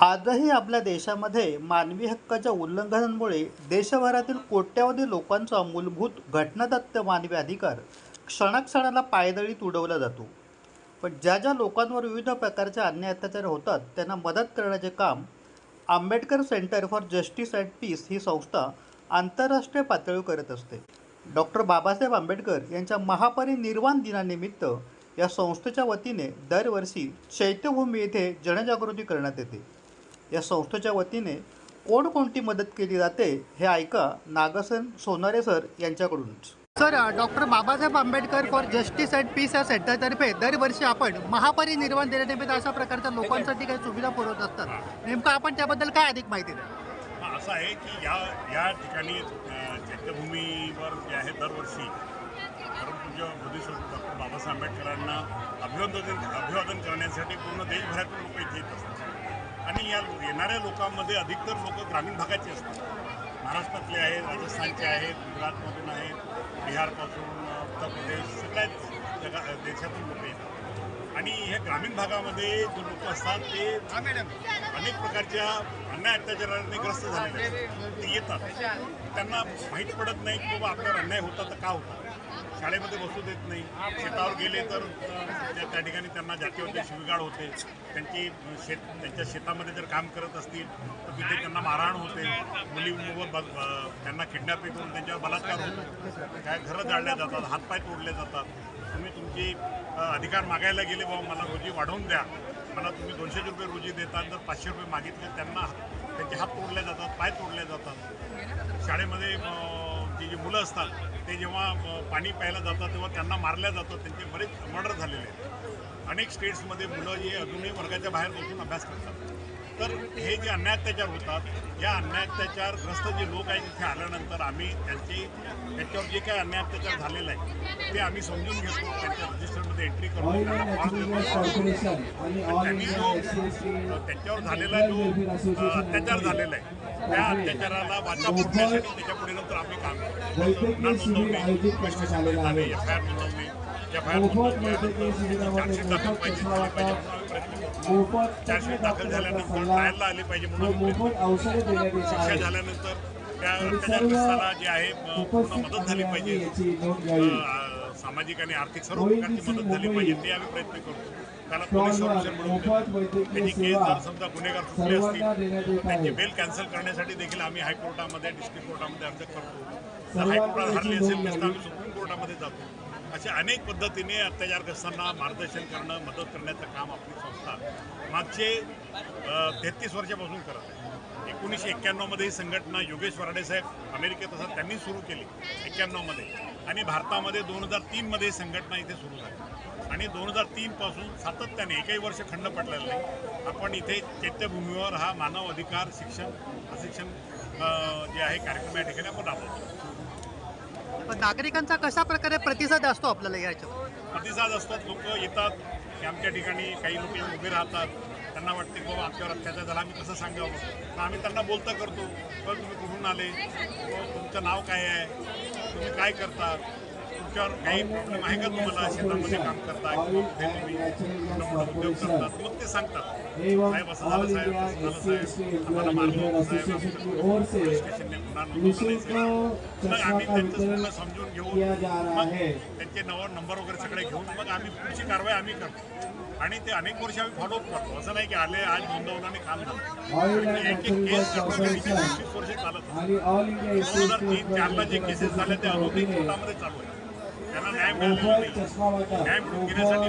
आजही आपल्या देशामध्ये मानवी हक्काच्या उल्लंघनांमुळे देशभरातील कोट्यावधी लोकांचा मूलभूत घटनादत्त मानवी अधिकार क्षणाक्षणाला पायदळीत उडवला जातो. पण ज्या ज्या लोकांवर विविध प्रकारचे अन्याय अत्याचार होतात त्यांना मदत करण्याचे काम Ambedkar center for justice and peace ही संस्था आंतरराष्ट्रीय पातळीवर करत असते. डॉक्टर बाबासाहेब आंबेडकर यांच्या महापरिनिर्वाण दिनानिमित्त या संस्थेच्या वतीने दरवर्षी चैत्यभूमी येथे जनजागृती करण्यात येते. या संस्थेच्या वतीने कोणकोणती मदत केली जाते हे ऐका नागसन सोनारे सर यांच्याकडून sir doctor Babasaheb Ambedkar for justice and peace या सेंटरतर्फे दरवर्षी आपण महापरिनिर्वाण दिनानिमित्त अशा प्रकारच्या लोकांसाठी काही सुविधा पुरवत असतात. नेमकं आपण त्याबद्दल काय अधिक माहिती द्या हा, असं आहे की या या ठिकाणी चैत्यभूमीवर जे आहे दरवर्षी परमपूज्य बुद्धिस्ट डॉक्टर बाबासाहेब आंबेडकरांना अभिवादन अभिवादन करण्यासाठी पूर्ण देशभरातून लोक इथे येत असतात. आणि या येणाऱ्या लोकांमध्ये अधिकतर लोक ग्रामीण भागाचे असतात. महाराष्ट्रातले आहेत राजस्थानचे आहेत गुजरातमधून आहेत बिहारपासून उत्तर प्रदेश सगळ्याच जगा देशातून लोक येतात. आणि ह्या ग्रामीण भागामध्ये जे लोक असतात ते अनेक प्रकारच्या अन्याय अत्याचाराने ग्रस्त झालेले ते येतात. त्यांना माहीत पडत नाही की बाबा आपल्यावर अन्याय होता तर का होता? शाळेमध्ये बसू देत नाही. शेतावर गेले तर त्या ठिकाणी त्यांना जातीवरती शिवगाड होते. त्यांची शेत त्यांच्या शेतामध्ये जर काम करत असतील तर तिथे त्यांना मारहाण होते. मुलींवर त्यांना किडनॅपिंग करून त्यांच्यावर बलात्कार होतो. काय घरं जाळल्या जातात हातपाय तोडले जातात. तुम्ही तुमची अधिकार मागायला गेले बाबा मला रोजी वाढवून द्या. मला तुम्ही दोनशे रुपये रोजी देतात जर पाचशे रुपये मागितले त्यांना त्यांचे हात तोडले जातात पाय तोडले जातात. शाळेमध्ये जी जी मुलं असतात ते जेव्हा पाणी प्यायला जातात तेव्हा त्यांना मारल्या जातात. त्यांचे बरेच मर्डर झालेले आहेत. अनेक स्टेट्समध्ये मुलं जे अजूनही वर्गाच्या बाहेर बसून अभ्यास करतात. तर हे जे अन्याय अत्याचार होतात या अन्याय अत्याचारग्रस्त जे लोक आहेत तिथे आल्यानंतर आम्ही त्यांची त्यांच्यावर जे काही अन्याय अत्याचार झालेला आहे ते आम्ही समजून घेतो त्यांच्या रजिस्टरमध्ये एंट्री करतो ऑइल त्यांना जो त्यांच्यावर झालेला जो अत्याचार झालेला आहे त्या अत्याचाराला वाचा फोडण्यासाठी त्याच्या पुढे नंतर आम्ही काम करतो. एफ आय आर नोंदवणे एफ आय आर मोफत वैद्यकीय शिबिरामध्ये दाखल मोफत मोफत दाखल झाल्यानंतर ट्रायलला पाहिजे म्हणून मोफत औषधे देण्यात येत शिक्षा झाल्यानंतर त्या जे आहे पूर्ण उपस्थित मदत झाली पाहिजे याची नोंद घ्यावी अ, सामाजिक आणि आर्थिक सर्व ONGC प्रकारची मदत झाली पाहिजे ते आम्ही प्रयत्न करतो त्याला पोलीस स्टॉलवर संरक्षण मोफत वैद्यकीय त्याची केस सेवा जर समजा गुन्हेगार सुटले असतील सर्वांना देण्यात येत त्यांची आहे बेल कॅन्सल करण्यासाठी देखील आम्ही हायकोर्टामध्ये डिस्ट्रिक्ट कोर्टामध्ये अर्ज करतो जर सर्वांना हायकोर्टात याची हरली नोंद असेल तर घ्यावी. आम्ही सुप्रीम कोर्टामध्ये जातो अशा अनेक पद्धतीने अत्याचारग्रस्तांना मार्गदर्शन करणं मदत करण्याचं काम आपली संस्था मागचे तेहतीस वर्षापासून करत आहे. एकोणीसशे एक्क्याण्णवमध्ये ही संघटना योगेश वराडेसाहेब अमेरिकेत असतात त्यांनी सुरू केली एक्क्याण्णवमध्ये आणि भारतामध्ये दोन हजार तीनमध्ये ही संघटना इथे सुरू झाली. आणि दोन हजार तीनपासून सातत्याने एकही वर्ष खंड पडलेलं नाही आपण इथे चैत्यभूमीवर हा मानव अधिकार शिक्षण प्रशिक्षण जे आहे कार्यक्रम या ठिकाणी आपण राबवतो. पण नागरिकांचा कशा प्रकारे प्रतिसाद असतो आपल्याला याच्यावर? प्रतिसाद असतात लोक येतात की आमच्या ठिकाणी काही लोक येऊन उभे राहतात. त्यांना वाटते की बाबा आमच्यावर अत्याचार झाला आम्ही कसं सांगावं? तर आम्ही त्यांना बोलता करतो. पण तुम्ही कुठून आले? तुमचं नाव काय आहे? तुम्ही काय करता? तुमच्यावर काही प्रॉब्लेम आहे का तुम्हाला? शेतामध्ये काम करता किंवा कुठे तुम्ही मोठा उद्योग करतात मग ते सांगतात. एवं all India S C S T employ welfare association की ओर से निःशुल्क आम्ही का वितरण पूर्ण समजून घेऊन किया जा रहा है। त्यांचे नवर नंबर वगैरे सगळे घेऊन मग आम्ही पुढची कारवाई आम्ही करतो. आणि ते अनेक वर्ष आम्ही फॉलोअप करतो. असं नाही की आले आज नोंदवलं आणि काम झालं. आणि ऑल इंडिया एस सी दोन एस हजार टी तीन चारला जे केसेस झाले ते वतीने कोर्टामध्ये चालू आहे. त्यांना न्याय मोफत नाही. न्याय मिळवून घेण्यासाठी